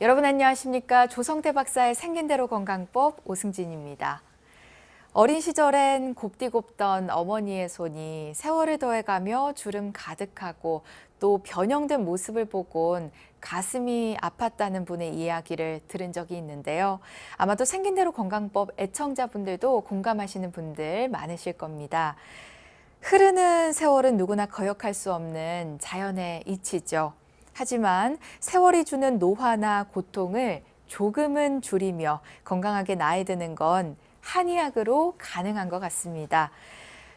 여러분 안녕하십니까? 조성태 박사의 생긴 대로 건강법 오승진입니다. 어린 시절엔 곱디곱던 어머니의 손이 세월을 더해가며 주름 가득하고 또 변형된 모습을 보곤 가슴이 아팠다는 분의 이야기를 들은 적이 있는데요. 아마도 생긴 대로 건강법 애청자분들도 공감하시는 분들 많으실 겁니다. 흐르는 세월은 누구나 거역할 수 없는 자연의 이치죠. 하지만 세월이 주는 노화나 고통을 조금은 줄이며 건강하게 나이 드는 건 한의학으로 가능한 것 같습니다.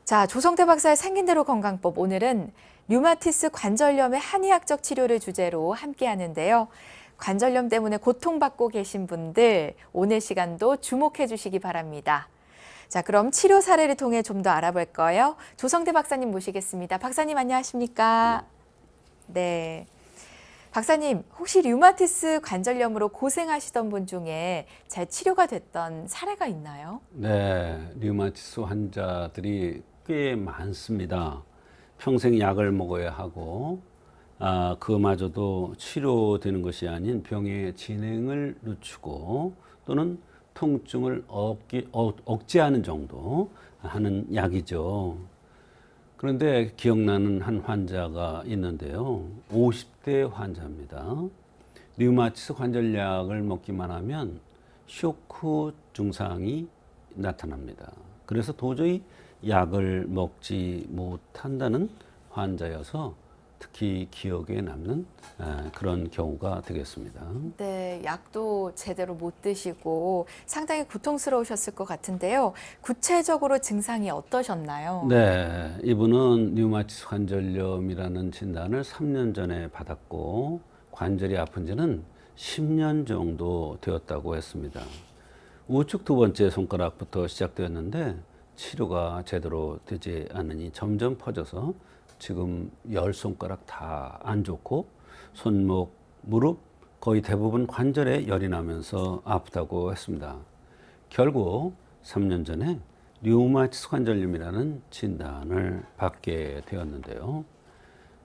자, 조성태 박사의 생긴 대로 건강법 오늘은 류마티스 관절염의 한의학적 치료를 주제로 함께 하는데요. 관절염 때문에 고통받고 계신 분들 오늘 시간도 주목해 주시기 바랍니다. 자, 그럼 치료 사례를 통해 좀 더 알아볼 거예요. 조성태 박사님 모시겠습니다. 박사님 안녕하십니까? 네. 박사님, 혹시 류마티스 관절염으로 고생하시던 분 중에 잘 치료가 됐던 사례가 있나요? 네, 류마티스 환자들이 꽤 많습니다. 평생 약을 먹어야 하고, 아, 그마저도 치료되는 것이 아닌 병의 진행을 늦추고 또는 통증을 억기, 억, 억제하는 정도 하는 약이죠. 그런데 기억나는 한 환자가 있는데요. 50대 환자입니다. 류마티스 관절약을 먹기만 하면 쇼크 증상이 나타납니다. 그래서 도저히 약을 먹지 못한다는 환자여서 특히 기억에 남는 아, 그런 경우가 되겠습니다. 네, 약도 제대로 못 드시고 상당히 고통스러우셨을 것 같은데요. 구체적으로 증상이 어떠셨나요? 네, 이분은 류마티스 관절염이라는 진단을 3년 전에 받았고 관절이 아픈 지는 10년 정도 되었다고 했습니다. 우측 두 번째 손가락부터 시작되었는데 치료가 제대로 되지 않으니 점점 퍼져서 지금 열 손가락 다 안 좋고 손목, 무릎 거의 대부분 관절에 열이 나면서 아프다고 했습니다. 결국 3년 전에 류마티스 관절염이라는 진단을 받게 되었는데요.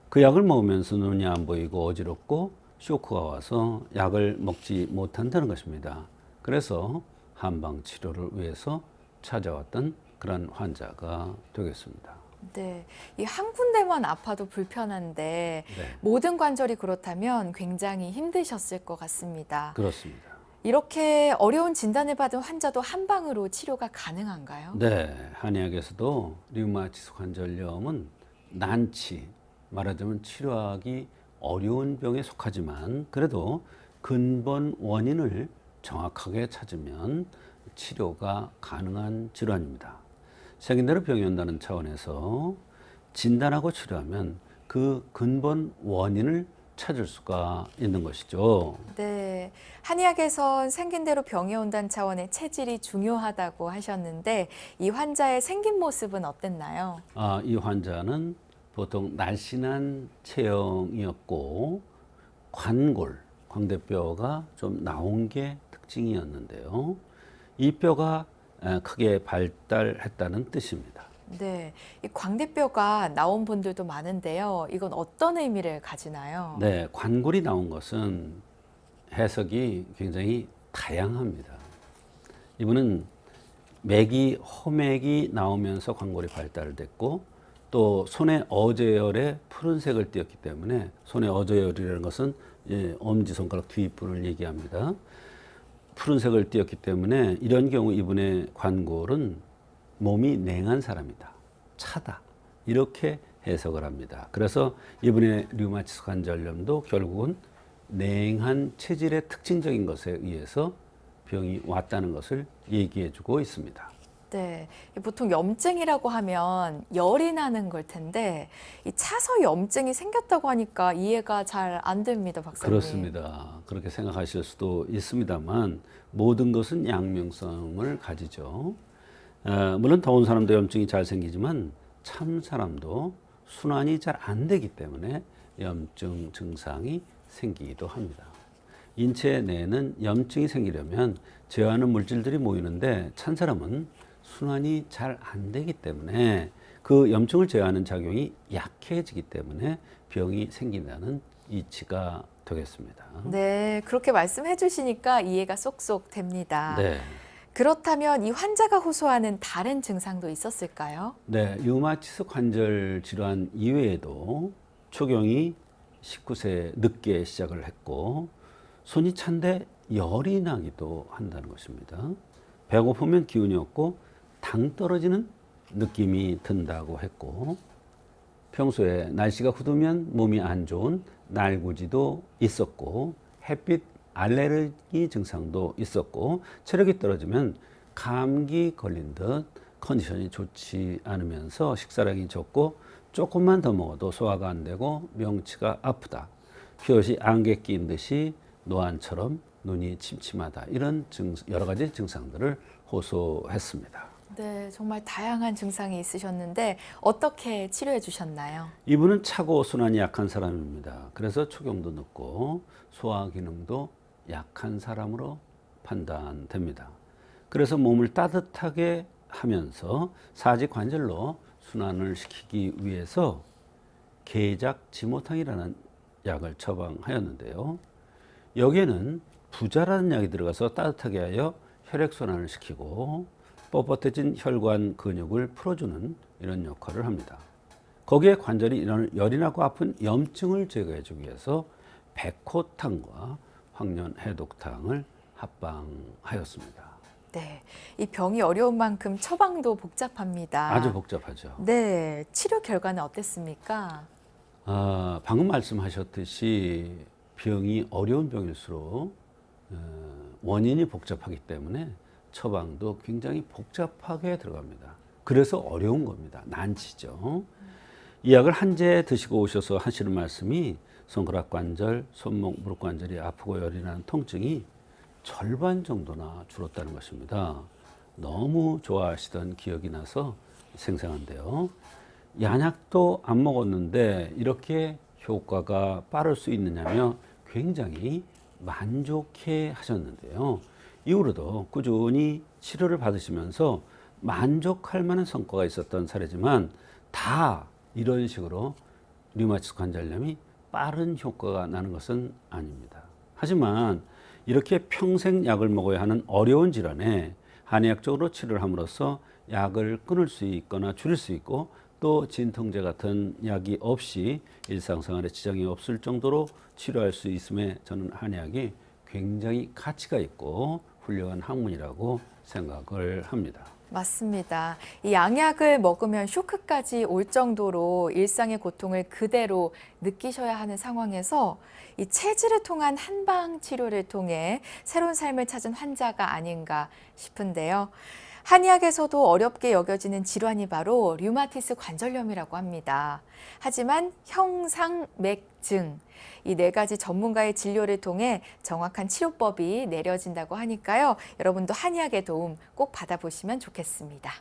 그 약을 먹으면서 눈이 안 보이고 어지럽고 쇼크가 와서 약을 먹지 못한다는 것입니다. 그래서 한방 치료를 위해서 찾아왔던 그런 환자가 되겠습니다. 네, 이 한 군데만 아파도 불편한데 네, 모든 관절이 그렇다면 굉장히 힘드셨을 것 같습니다. 그렇습니다. 이렇게 어려운 진단을 받은 환자도 한 방으로 치료가 가능한가요? 네, 한의학에서도 류마티스 관절염은 난치, 말하자면 치료하기 어려운 병에 속하지만 그래도 근본 원인을 정확하게 찾으면 치료가 가능한 질환입니다. 생긴대로 병이 온다는 차원에서 진단하고 치료하면 그 근본 원인을 찾을 수가 있는 것이죠. 네, 한의학에선 생긴 대로 병이 온다는 차원의 체질이 중요하다고 하셨는데 이 환자의 생긴 모습은 어땠나요? 아, 이 환자는 보통 날씬한 체형이었고 관골, 광대뼈가 좀 나온 게 특징이었는데요. 이 뼈가 에, 크게 발달했다는 뜻입니다. 네, 이 광대뼈가 나온 분들도 많은데요. 이건 어떤 의미를 가지나요? 네, 관골이 나온 것은 해석이 굉장히 다양합니다. 이분은 맥이 허맥이 나오면서 관골이 발달됐고 또 손에 어제열에 푸른색을 띄었기 때문에 손에 어제열이라는 것은 예, 엄지 손가락 뒷부분을 얘기합니다. 푸른색을 띄었기 때문에 이런 경우 이분의 관골은 몸이 냉한 사람이다. 차다. 이렇게 해석을 합니다. 그래서 이분의 류마티스 관절염도 결국은 냉한 체질의 특징적인 것에 의해서 병이 왔다는 것을 얘기해 주고 있습니다. 네, 이 보통 염증이라고 하면 열이 나는 걸 텐데 이 차서 염증이 생겼다고 하니까 이해가 잘 안 됩니다, 박사님. 그렇습니다. 그렇게 생각하실 수도 있습니다만 모든 것은 양면성을 가지죠. 어, 물론 더운 사람도 염증이 잘 생기지만 참 사람도 순환이 잘 안 되기 때문에 염증 증상이 생기기도 합니다. 인체 내에는 염증이 생기려면 제어하는 물질들이 모이는데 찬 사람은 순환이 잘 안 되기 때문에 그 염증을 제어하는 작용이 약해지기 때문에 병이 생긴다는 이치가 되겠습니다. 네, 그렇게 말씀해 주시니까 이해가 쏙쏙 됩니다. 네. 그렇다면 이 환자가 호소하는 다른 증상도 있었을까요? 네, 류마티스 관절 질환 이외에도 초경이 19세 늦게 시작을 했고 손이 찬데 열이 나기도 한다는 것입니다. 배고프면 기운이 없고 당 떨어지는 느낌이 든다고 했고 평소에 날씨가 굳으면 몸이 안 좋은 날구지도 있었고 햇빛 알레르기 증상도 있었고 체력이 떨어지면 감기 걸린 듯 컨디션이 좋지 않으면서 식사량이 적고 조금만 더 먹어도 소화가 안 되고 명치가 아프다. 피옷이 안개 낀 듯이 노안처럼 눈이 침침하다. 이런 증, 여러 가지 증상들을 호소했습니다. 네, 정말 다양한 증상이 있으셨는데 어떻게 치료해 주셨나요? 이분은 차고 순환이 약한 사람입니다. 그래서 초경도 늦고 소화 기능도 약한 사람으로 판단됩니다. 그래서 몸을 따뜻하게 하면서 사지 관절로 순환을 시키기 위해서 계작 지모탕이라는 약을 처방하였는데요. 여기에는 부자라는 약이 들어가서 따뜻하게 하여 혈액 순환을 시키고 뻣뻣해진 혈관 근육을 풀어주는 이런 역할을 합니다. 거기에 관절이 이런 열이 나고 아픈 염증을 제거해주기 위해서 백호탕과 황련 해독탕을 합방하였습니다. 네, 이 병이 어려운 만큼 처방도 복잡합니다. 아주 복잡하죠. 네, 치료 결과는 어땠습니까? 아, 방금 말씀하셨듯이 병이 어려운 병일수록 어, 원인이 복잡하기 때문에 처방도 굉장히 복잡하게 들어갑니다. 그래서 어려운 겁니다. 난치죠. 이 약을 한 재 드시고 오셔서 하시는 말씀이 손가락 관절, 손목, 무릎 관절이 아프고 열이 나는 통증이 절반 정도나 줄었다는 것입니다. 너무 좋아하시던 기억이 나서 생생한데요. 양약도 안 먹었는데 이렇게 효과가 빠를 수 있느냐며 굉장히 만족해 하셨는데요. 이후로도 꾸준히 치료를 받으시면서 만족할 만한 성과가 있었던 사례지만 다 이런 식으로 류마티스 관절염이 빠른 효과가 나는 것은 아닙니다. 하지만 이렇게 평생 약을 먹어야 하는 어려운 질환에 한의학적으로 치료를 함으로써 약을 끊을 수 있거나 줄일 수 있고 또 진통제 같은 약이 없이 일상생활에 지장이 없을 정도로 치료할 수 있음에 저는 한의학이 굉장히 가치가 있고 훌륭한 학문이라고 생각을 합니다. 맞습니다. 이 양약을 먹으면 쇼크까지 올 정도로 일상의 고통을 그대로 느끼셔야 하는 상황에서 이 체질을 통한 한방 치료를 통해 새로운 삶을 찾은 환자가 아닌가 싶은데요. 한의학에서도 어렵게 여겨지는 질환이 바로 류마티스 관절염이라고 합니다. 하지만 형상맥증 이 네 가지 전문가의 진료를 통해 정확한 치료법이 내려진다고 하니까요. 여러분도 한의학의 도움 꼭 받아보시면 좋겠습니다.